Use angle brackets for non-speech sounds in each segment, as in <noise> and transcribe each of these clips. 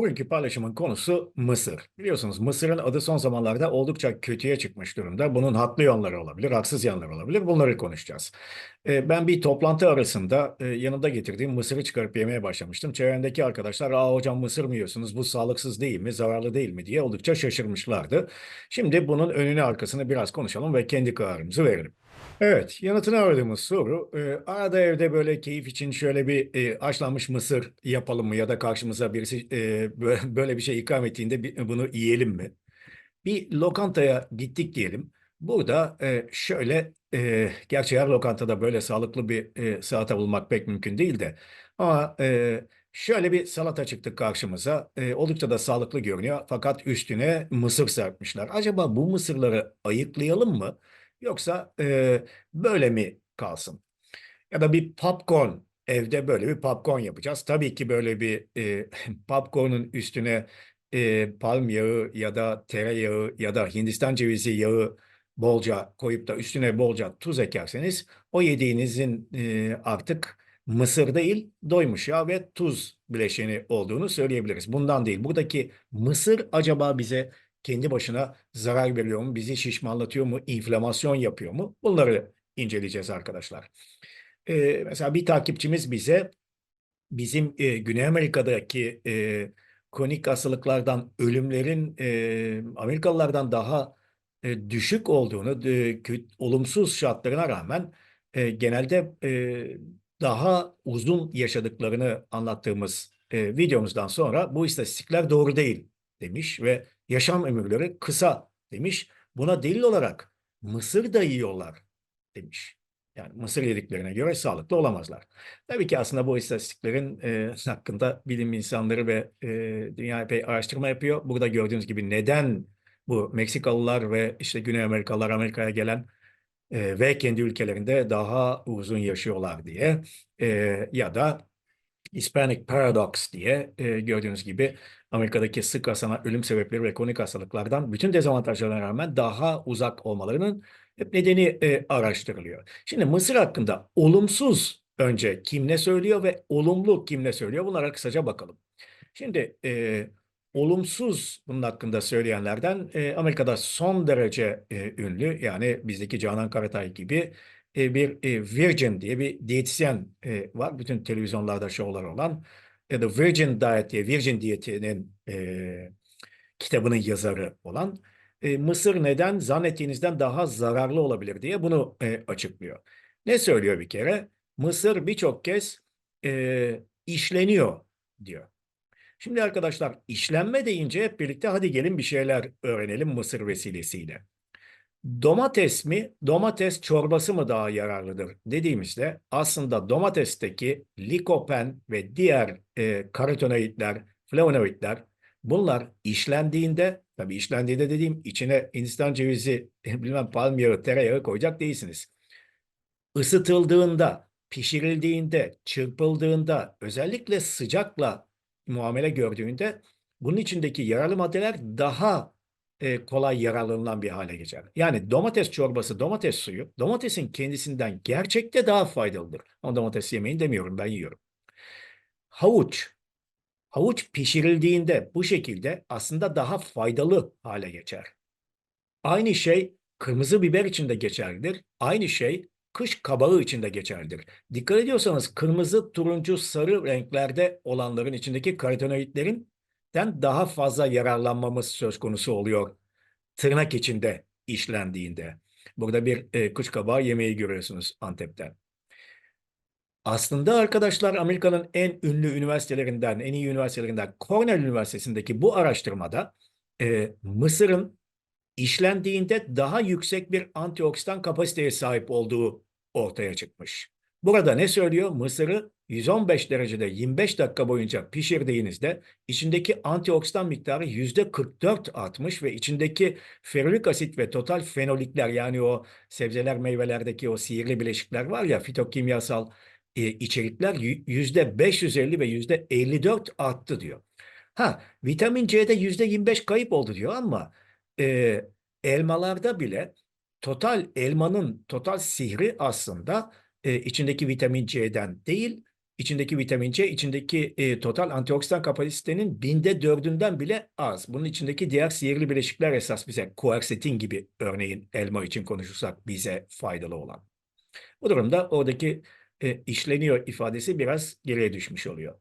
Bugünkü paylaşımın konusu Mısır. Biliyorsunuz Mısır'ın adı son zamanlarda oldukça kötüye çıkmış durumda. Bunun haklı yanları olabilir, haksız yanları olabilir. Bunları konuşacağız. Ee, ben bir toplantı arasında e, yanımda getirdiğim mısırı çıkarıp yemeye başlamıştım. Çevremdeki arkadaşlar, "Aa hocam mısır mı yiyorsunuz? Bu sağlıksız değil mi, zararlı değil mi?" diye oldukça şaşırmışlardı. Şimdi bunun önünü arkasını biraz konuşalım ve kendi kararımızı verelim. Evet, yanıtını aradığımız soru, e, arada evde böyle keyif için şöyle bir e, haşlanmış mısır yapalım mı ya da karşımıza birisi e, <laughs> böyle bir şey ikram ettiğinde bir- bunu yiyelim mi? Bir lokantaya gittik diyelim. Burada e, şöyle, e, gerçi her lokantada böyle sağlıklı bir e, salata bulmak pek mümkün değil de ama e, şöyle bir salata çıktı karşımıza. E, oldukça da sağlıklı görünüyor fakat üstüne mısır serpmişler. Acaba bu mısırları ayıklayalım mı? Yoksa e, böyle mi kalsın? Ya da bir popcorn, evde böyle bir popcorn yapacağız. Tabii ki böyle bir e, <laughs> popcorn'un üstüne e, palm yağı ya da tereyağı ya da Hindistan cevizi yağı bolca koyup da üstüne bolca tuz ekerseniz o yediğinizin e, artık mısır değil doymuş yağ ve tuz bileşeni olduğunu söyleyebiliriz. Bundan değil. Buradaki mısır acaba bize kendi başına zarar veriyor mu? Bizi şişmanlatıyor mu? inflamasyon yapıyor mu? Bunları inceleyeceğiz arkadaşlar. Ee, mesela bir takipçimiz bize bizim e, Güney Amerika'daki e, kronik hastalıklardan ölümlerin e, Amerikalılardan daha e, düşük olduğunu, e, olumsuz şartlarına rağmen e, genelde e, daha uzun yaşadıklarını anlattığımız e, videomuzdan sonra bu istatistikler doğru değil demiş ve yaşam ömürleri kısa demiş. Buna delil olarak mısır da yiyorlar demiş. Yani mısır yediklerine göre sağlıklı olamazlar. Tabii ki aslında bu istatistiklerin e, hakkında bilim insanları ve e, dünya epey araştırma yapıyor. Burada gördüğünüz gibi neden bu Meksikalılar ve işte Güney Amerikalılar Amerika'ya gelen e, ve kendi ülkelerinde daha uzun yaşıyorlar diye e, ya da Hispanic Paradox diye e, gördüğünüz gibi Amerika'daki sık rastlanan ölüm sebepleri ve kronik hastalıklardan bütün dezavantajlarına rağmen daha uzak olmalarının hep nedeni e, araştırılıyor. Şimdi Mısır hakkında olumsuz önce kim ne söylüyor ve olumlu kim ne söylüyor bunlara kısaca bakalım. Şimdi e, olumsuz bunun hakkında söyleyenlerden e, Amerika'da son derece e, ünlü yani bizdeki Canan Karatay gibi e, bir e, Virgin diye bir diyetisyen e, var. Bütün televizyonlarda şovlar olan. E, The Virgin Diet diye Virgin diyetinin kitabının yazarı olan. Mısır neden zannettiğinizden daha zararlı olabilir diye bunu açıklıyor. Ne söylüyor bir kere? Mısır birçok kez işleniyor diyor. Şimdi arkadaşlar işlenme deyince hep birlikte hadi gelin bir şeyler öğrenelim Mısır vesilesiyle. Domates mi, domates çorbası mı daha yararlıdır dediğimizde aslında domatesteki likopen ve diğer e, karotenoidler, flavonoidler bunlar işlendiğinde, tabii işlendiğinde dediğim içine Hindistan cevizi, <laughs> bilmem palm yağı, tereyağı koyacak değilsiniz. Isıtıldığında, pişirildiğinde, çırpıldığında, özellikle sıcakla muamele gördüğünde bunun içindeki yararlı maddeler daha e, kolay yararlanılan bir hale geçer. Yani domates çorbası, domates suyu domatesin kendisinden gerçekte daha faydalıdır. Ama domates yemeyin demiyorum ben yiyorum. Havuç. Havuç pişirildiğinde bu şekilde aslında daha faydalı hale geçer. Aynı şey kırmızı biber için de geçerlidir. Aynı şey kış kabağı için de geçerlidir. Dikkat ediyorsanız kırmızı, turuncu, sarı renklerde olanların içindeki karotenoidlerin daha fazla yararlanmamız söz konusu oluyor tırnak içinde işlendiğinde. Burada bir e, kış kabağı yemeği görüyorsunuz Antep'ten. Aslında arkadaşlar Amerika'nın en ünlü üniversitelerinden, en iyi üniversitelerinden Cornell Üniversitesi'ndeki bu araştırmada e, Mısır'ın işlendiğinde daha yüksek bir antioksidan kapasiteye sahip olduğu ortaya çıkmış. Burada ne söylüyor? Mısırı 115 derecede 25 dakika boyunca pişirdiğinizde içindeki antioksidan miktarı %44 artmış ve içindeki ferolik asit ve total fenolikler yani o sebzeler meyvelerdeki o sihirli bileşikler var ya fitokimyasal e, içerikler %550 ve %54 arttı diyor. Ha vitamin C'de %25 kayıp oldu diyor ama e, elmalarda bile total elmanın total sihri aslında e, içindeki vitamin C'den değil içindeki vitamin C, içindeki e, total antioksidan kapasitenin binde dördünden bile az. Bunun içindeki diğer sihirli bileşikler esas bize kuersetin gibi örneğin elma için konuşursak bize faydalı olan. Bu durumda oradaki e, işleniyor ifadesi biraz geriye düşmüş oluyor.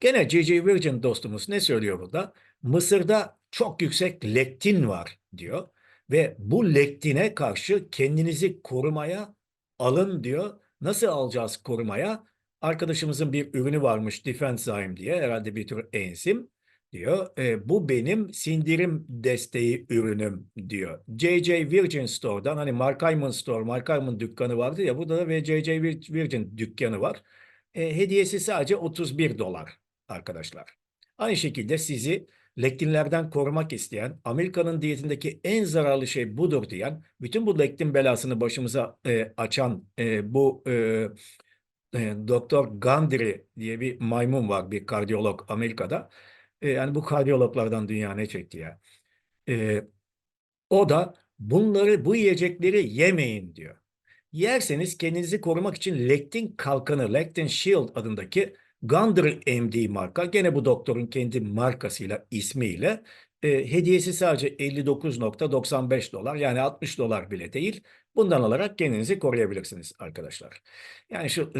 Gene J.J. Virgin dostumuz ne söylüyor burada? Mısır'da çok yüksek lektin var diyor ve bu lektine karşı kendinizi korumaya alın diyor. Nasıl alacağız korumaya? Arkadaşımızın bir ürünü varmış Defenzyme diye herhalde bir tür enzim diyor. E, bu benim sindirim desteği ürünüm diyor. J.J. Virgin Store'dan hani Mark Hyman Store, Mark Hyman dükkanı vardı ya burada da J.J. Virgin dükkanı var. E, hediyesi sadece 31 dolar arkadaşlar. Aynı şekilde sizi lektinlerden korumak isteyen, Amerika'nın diyetindeki en zararlı şey budur diyen, bütün bu lektin belasını başımıza e, açan e, bu e, e, Doktor Gandhi diye bir maymun var, bir kardiyolog Amerika'da. E, yani bu kardiyologlardan dünya ne çekti ya. E, o da bunları, bu yiyecekleri yemeyin diyor. Yerseniz kendinizi korumak için lektin kalkanı, Lectin Shield adındaki Gandhi MD marka, gene bu doktorun kendi markasıyla, ismiyle e, hediyesi sadece 59.95 dolar yani 60 dolar bile değil. Bundan alarak kendinizi koruyabilirsiniz arkadaşlar. Yani şu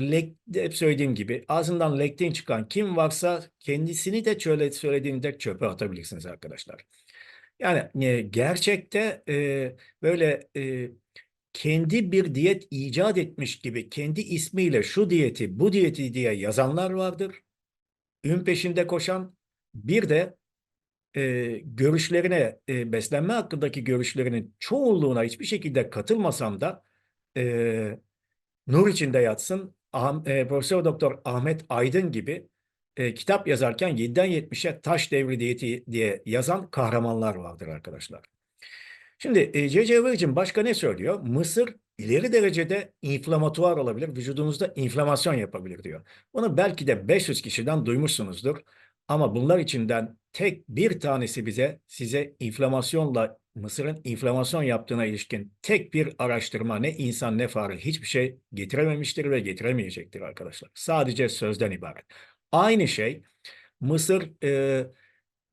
hep söylediğim gibi ağzından lektin çıkan kim varsa kendisini de şöyle söylediğinde çöpe atabilirsiniz arkadaşlar. Yani e, gerçekte e, böyle e, kendi bir diyet icat etmiş gibi kendi ismiyle şu diyeti bu diyeti diye yazanlar vardır. Ün peşinde koşan bir de e, görüşlerine e, beslenme hakkındaki görüşlerinin çoğunluğuna hiçbir şekilde katılmasam da e, nur içinde yatsın ah, e, Profesör Doktor Ahmet Aydın gibi e, kitap yazarken 7'den 70'e taş devri diyeti diye yazan kahramanlar vardır arkadaşlar. Şimdi C.C. Virgin başka ne söylüyor? Mısır ileri derecede inflamatuar olabilir, vücudunuzda inflamasyon yapabilir diyor. Bunu belki de 500 kişiden duymuşsunuzdur. Ama bunlar içinden tek bir tanesi bize size inflamasyonla Mısır'ın inflamasyon yaptığına ilişkin tek bir araştırma ne insan ne fare hiçbir şey getirememiştir ve getiremeyecektir arkadaşlar. Sadece sözden ibaret. Aynı şey Mısır e,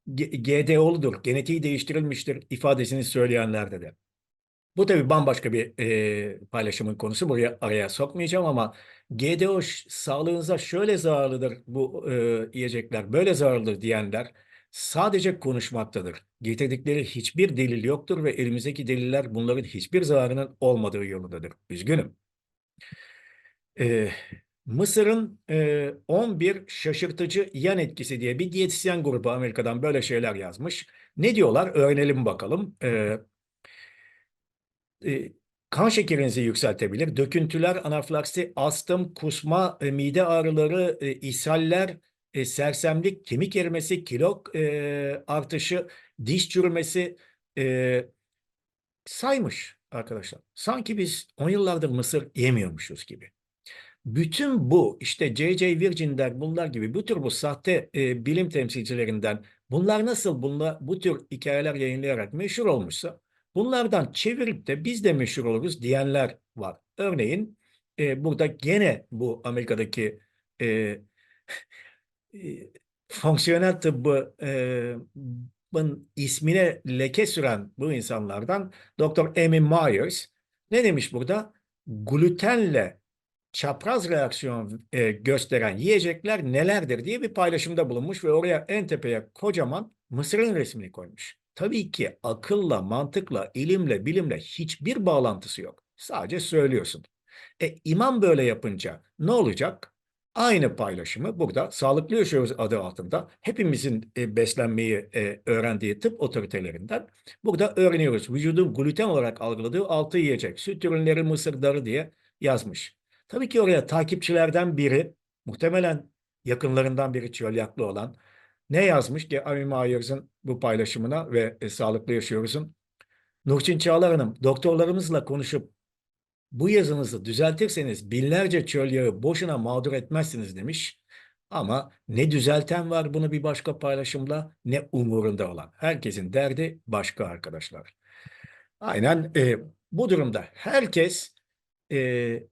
GDO'ludur, genetiği değiştirilmiştir ifadesini söyleyenlerde de. Bu tabii bambaşka bir e, paylaşımın konusu. Buraya araya sokmayacağım ama GDO sağlığınıza şöyle zararlıdır bu e, yiyecekler, böyle zararlıdır diyenler sadece konuşmaktadır. Getirdikleri hiçbir delil yoktur ve elimizdeki deliller bunların hiçbir zararının olmadığı yolundadır. Üzgünüm. E, Mısır'ın e, 11 şaşırtıcı yan etkisi diye bir diyetisyen grubu Amerika'dan böyle şeyler yazmış. Ne diyorlar? Öğrenelim bakalım. E, e, kan şekerinizi yükseltebilir. Döküntüler, anafilaksi, astım, kusma, e, mide ağrıları, e, ishaller, e, sersemlik, kemik erimesi, kilo e, artışı, diş çürümesi e, saymış arkadaşlar. Sanki biz 10 yıllardır mısır yemiyormuşuz gibi. Bütün bu işte J.J. Virgin'ler bunlar gibi bu tür bu sahte e, bilim temsilcilerinden bunlar nasıl bunlar, bu tür hikayeler yayınlayarak meşhur olmuşsa bunlardan çevirip de biz de meşhur oluruz diyenler var. Örneğin e, burada gene bu Amerika'daki e, fonksiyonel tıbbı e, ismine leke süren bu insanlardan Dr. Amy Myers ne demiş burada? Glutenle çapraz reaksiyon e, gösteren yiyecekler nelerdir diye bir paylaşımda bulunmuş ve oraya en tepeye kocaman Mısır'ın resmini koymuş. Tabii ki akılla, mantıkla, ilimle, bilimle hiçbir bağlantısı yok. Sadece söylüyorsun. E imam böyle yapınca ne olacak? Aynı paylaşımı burada Sağlıklı Yaşıyoruz adı altında hepimizin e, beslenmeyi e, öğrendiği tıp otoritelerinden burada öğreniyoruz. Vücudun gluten olarak algıladığı altı yiyecek, süt ürünleri, mısır darı diye yazmış. Tabii ki oraya takipçilerden biri, muhtemelen yakınlarından biri çölyaklı olan, ne yazmış ki Amy Myers'ın bu paylaşımına ve e, Sağlıklı Yaşıyoruz'un? Nurçin Çağlar Hanım, doktorlarımızla konuşup bu yazınızı düzeltirseniz binlerce çöl yağı boşuna mağdur etmezsiniz demiş. Ama ne düzelten var bunu bir başka paylaşımla ne umurunda olan. Herkesin derdi başka arkadaşlar. Aynen e, bu durumda herkes e,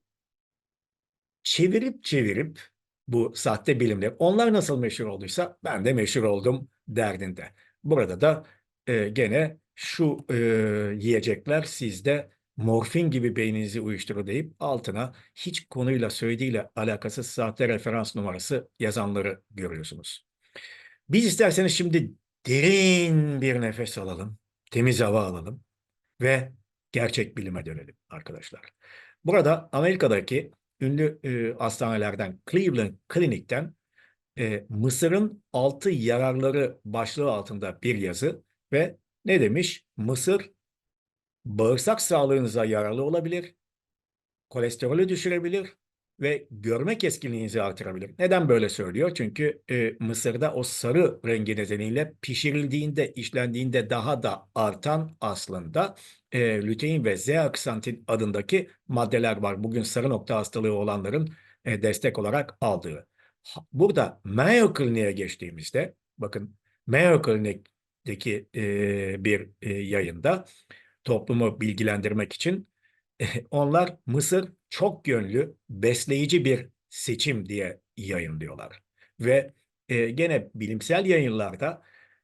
çevirip çevirip bu sahte bilimler. Onlar nasıl meşhur olduysa ben de meşhur oldum derdinde. Burada da e, gene şu e, yiyecekler sizde morfin gibi beyninizi uyuşturur deyip altına hiç konuyla söylediğiyle alakasız sahte referans numarası yazanları görüyorsunuz. Biz isterseniz şimdi derin bir nefes alalım, temiz hava alalım ve gerçek bilime dönelim arkadaşlar. Burada Amerika'daki ünlü e, hastanelerden Cleveland Clinic'ten e, Mısır'ın altı yararları başlığı altında bir yazı ve ne demiş? Mısır bağırsak sağlığınıza yararlı olabilir, kolesterolü düşürebilir ve görme keskinliğinizi artırabilir. Neden böyle söylüyor? Çünkü e, Mısır'da o sarı rengi nedeniyle pişirildiğinde, işlendiğinde daha da artan aslında e, lütein ve zeaksantin adındaki maddeler var. Bugün sarı nokta hastalığı olanların e, destek olarak aldığı. Burada Mayo Clinic'e geçtiğimizde, bakın Mayo Clinic'deki e, bir e, yayında toplumu bilgilendirmek için <laughs> onlar Mısır çok yönlü, besleyici bir seçim diye yayınlıyorlar. Ve e, gene bilimsel yayınlarda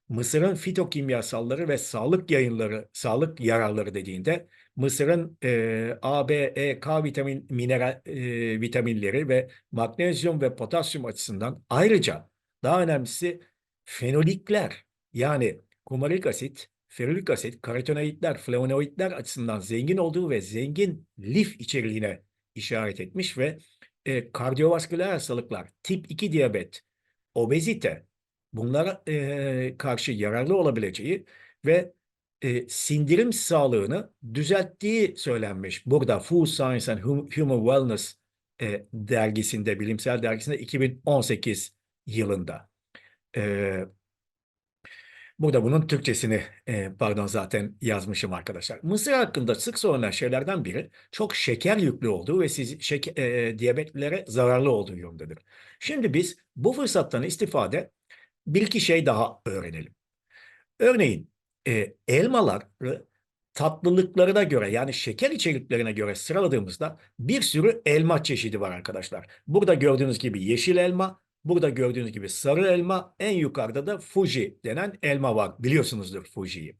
Mısır'ın fitokimyasalları ve sağlık yayınları, sağlık yararları dediğinde Mısır'ın e, A, B, E, K vitamin, mineral e, vitaminleri ve magnezyum ve potasyum açısından ayrıca daha önemlisi fenolikler yani kumarik asit, ferulik asit, karotenoidler, flavonoidler açısından zengin olduğu ve zengin lif içeriğine işaret etmiş ve e, kardiyovasküler hastalıklar, tip 2 diyabet, obezite bunlara e, karşı yararlı olabileceği ve e, sindirim sağlığını düzelttiği söylenmiş. Burada Food Science and Hum- Human Wellness e, dergisinde, bilimsel dergisinde 2018 yılında. E, Burada bunun Türkçesini e, pardon zaten yazmışım arkadaşlar. Mısır hakkında sık sorulan şeylerden biri çok şeker yüklü olduğu ve siz şeker, e, diyabetlilere zararlı olduğu yönündedir. Şimdi biz bu fırsattan istifade bir iki şey daha öğrenelim. Örneğin e, elmaları tatlılıklarına göre yani şeker içeriklerine göre sıraladığımızda bir sürü elma çeşidi var arkadaşlar. Burada gördüğünüz gibi yeşil elma, burada gördüğünüz gibi sarı elma, en yukarıda da Fuji denen elma var. Biliyorsunuzdur Fuji'yi.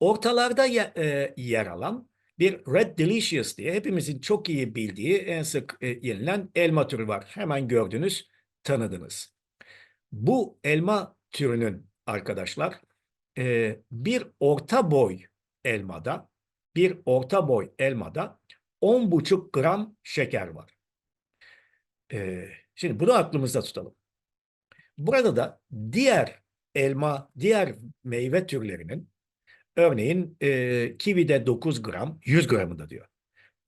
Ortalarda e, yer alan bir Red Delicious diye hepimizin çok iyi bildiği en sık e, yenilen elma türü var. Hemen gördünüz, tanıdınız. Bu elma türünün arkadaşlar e, bir orta boy elmada bir orta boy elmada 10,5 gram şeker var. E, şimdi bunu aklımızda tutalım. Burada da diğer elma, diğer meyve türlerinin örneğin e, kivide 9 gram, 100 gramında diyor.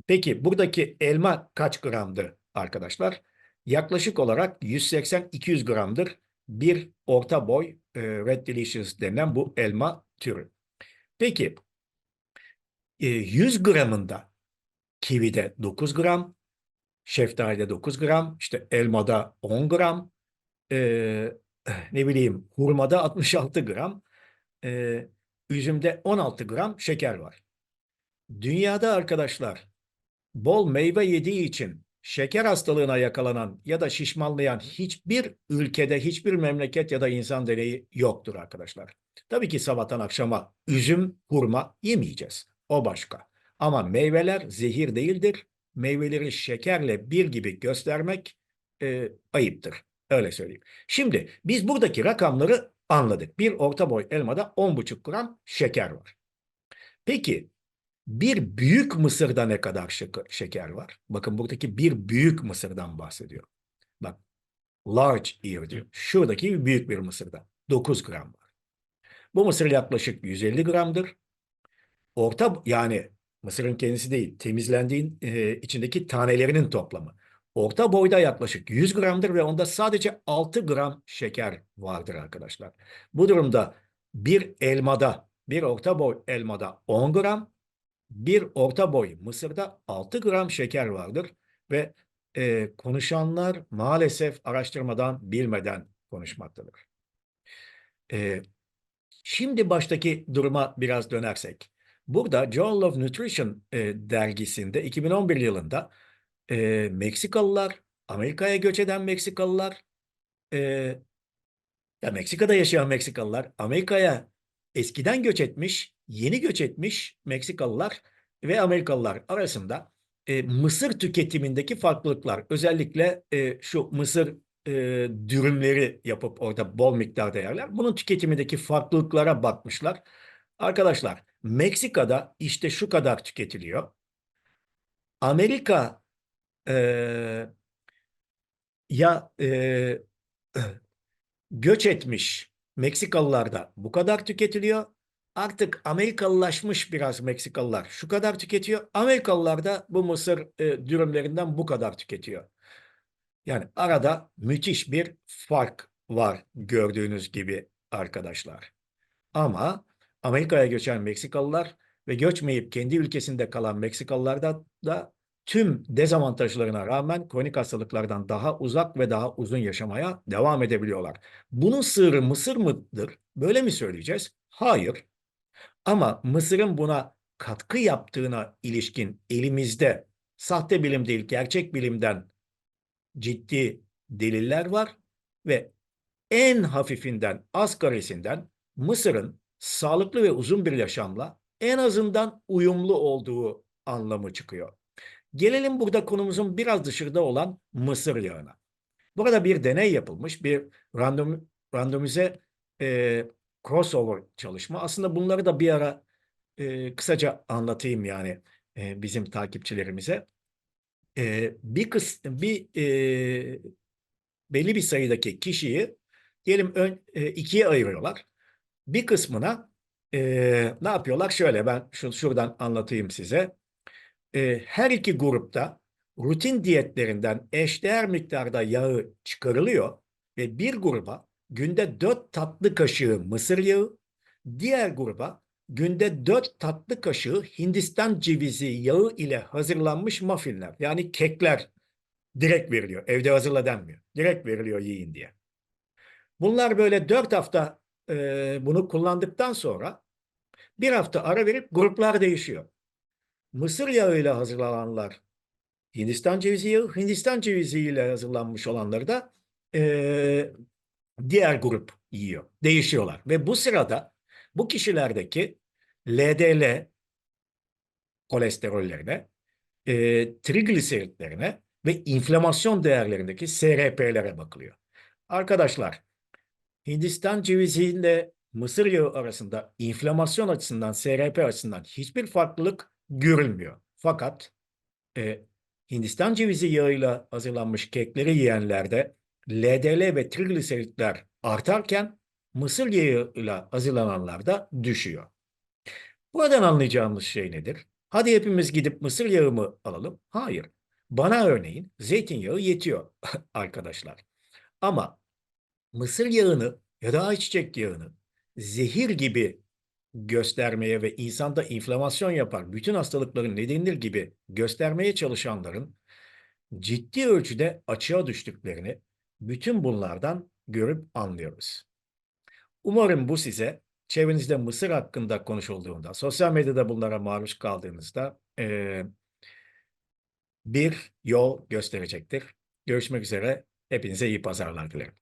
Peki buradaki elma kaç gramdı arkadaşlar? Yaklaşık olarak 180-200 gramdır bir orta boy e, Red Delicious denilen bu elma türü. Peki e, 100 gramında kivide 9 gram, şeftalide 9 gram, işte elmada 10 gram, e, ne bileyim hurmada 66 gram, e, üzümde 16 gram şeker var. Dünyada arkadaşlar bol meyve yediği için şeker hastalığına yakalanan ya da şişmanlayan hiçbir ülkede, hiçbir memleket ya da insan deneyi yoktur arkadaşlar. Tabii ki sabahtan akşama üzüm, hurma yemeyeceğiz. O başka. Ama meyveler zehir değildir. Meyveleri şekerle bir gibi göstermek e, ayıptır. Öyle söyleyeyim. Şimdi biz buradaki rakamları anladık. Bir orta boy elmada 10,5 gram şeker var. Peki bir büyük mısırda ne kadar şek- şeker var? Bakın buradaki bir büyük mısırdan bahsediyor. Bak large ear diyor. Şuradaki büyük bir mısırda 9 gram var. Bu mısır yaklaşık 150 gramdır. Orta yani mısırın kendisi değil temizlendiğin e, içindeki tanelerinin toplamı. Orta boyda yaklaşık 100 gramdır ve onda sadece 6 gram şeker vardır arkadaşlar. Bu durumda bir elmada, bir orta boy elmada 10 gram, bir orta boy mısırda 6 gram şeker vardır ve e, konuşanlar maalesef araştırmadan bilmeden konuşmaktadır. E, şimdi baştaki duruma biraz dönersek. Burada Journal of Nutrition e, dergisinde 2011 yılında e, Meksikalılar Amerika'ya göç eden Meksikalılar, e, ya Meksika'da yaşayan Meksikalılar, Amerika'ya eskiden göç etmiş, yeni göç etmiş Meksikalılar ve Amerikalılar arasında e, mısır tüketimindeki farklılıklar, özellikle e, şu mısır e, dürümleri yapıp orada bol miktarda yerler, bunun tüketimindeki farklılıklara bakmışlar. Arkadaşlar, Meksika'da işte şu kadar tüketiliyor. Amerika e, ya e, göç etmiş Meksikalılar da bu kadar tüketiliyor. Artık Amerikalılaşmış biraz Meksikalılar şu kadar tüketiyor. Amerikalılar da bu mısır e, dürümlerinden bu kadar tüketiyor. Yani arada müthiş bir fark var gördüğünüz gibi arkadaşlar. Ama Amerika'ya göçen Meksikalılar ve göçmeyip kendi ülkesinde kalan Meksikalılar da, da tüm dezavantajlarına rağmen kronik hastalıklardan daha uzak ve daha uzun yaşamaya devam edebiliyorlar. Bunun sırrı Mısır mıdır? Böyle mi söyleyeceğiz? Hayır. Ama Mısır'ın buna katkı yaptığına ilişkin elimizde sahte bilim değil gerçek bilimden ciddi deliller var ve en hafifinden asgarisinden Mısır'ın sağlıklı ve uzun bir yaşamla en azından uyumlu olduğu anlamı çıkıyor. Gelelim burada konumuzun biraz dışında olan mısır yağına. Burada bir deney yapılmış, bir random, randomize e, crossover çalışma. Aslında bunları da bir ara e, kısaca anlatayım yani e, bizim takipçilerimize. E, bir kıs, bir e, belli bir sayıdaki kişiyi diyelim ön, e, ikiye ayırıyorlar. Bir kısmına e, ne yapıyorlar? Şöyle ben şu, şuradan anlatayım size. E, her iki grupta rutin diyetlerinden eşdeğer miktarda yağı çıkarılıyor ve bir gruba günde 4 tatlı kaşığı mısır yağı, diğer gruba günde 4 tatlı kaşığı Hindistan cevizi yağı ile hazırlanmış muffinler yani kekler direkt veriliyor. Evde hazırla denmiyor. Direkt veriliyor yiyin diye. Bunlar böyle 4 hafta e, bunu kullandıktan sonra bir hafta ara verip gruplar değişiyor. Mısır yağıyla hazırlananlar Hindistan cevizi yağı, Hindistan cevizi ile hazırlanmış olanları da e, diğer grup yiyor. Değişiyorlar. Ve bu sırada bu kişilerdeki LDL kolesterollerine, e, trigliseritlerine ve inflamasyon değerlerindeki SRP'lere bakılıyor. Arkadaşlar, Hindistan ceviziyle mısır yağı arasında inflamasyon açısından, SRP açısından hiçbir farklılık görülmüyor. Fakat e, Hindistan cevizi yağıyla hazırlanmış kekleri yiyenlerde LDL ve trigliseritler artarken mısır yağıyla hazırlananlarda düşüyor. Buradan anlayacağımız şey nedir? Hadi hepimiz gidip mısır yağı mı alalım? Hayır. Bana örneğin zeytinyağı yetiyor <laughs> arkadaşlar. Ama mısır yağını ya da ayçiçek yağını zehir gibi göstermeye ve insanda inflamasyon yapar, bütün hastalıkların nedenidir gibi göstermeye çalışanların ciddi ölçüde açığa düştüklerini bütün bunlardan görüp anlıyoruz. Umarım bu size çevrenizde Mısır hakkında konuşulduğunda, sosyal medyada bunlara maruz kaldığınızda e, bir yol gösterecektir. Görüşmek üzere. Hepinize iyi pazarlar dilerim.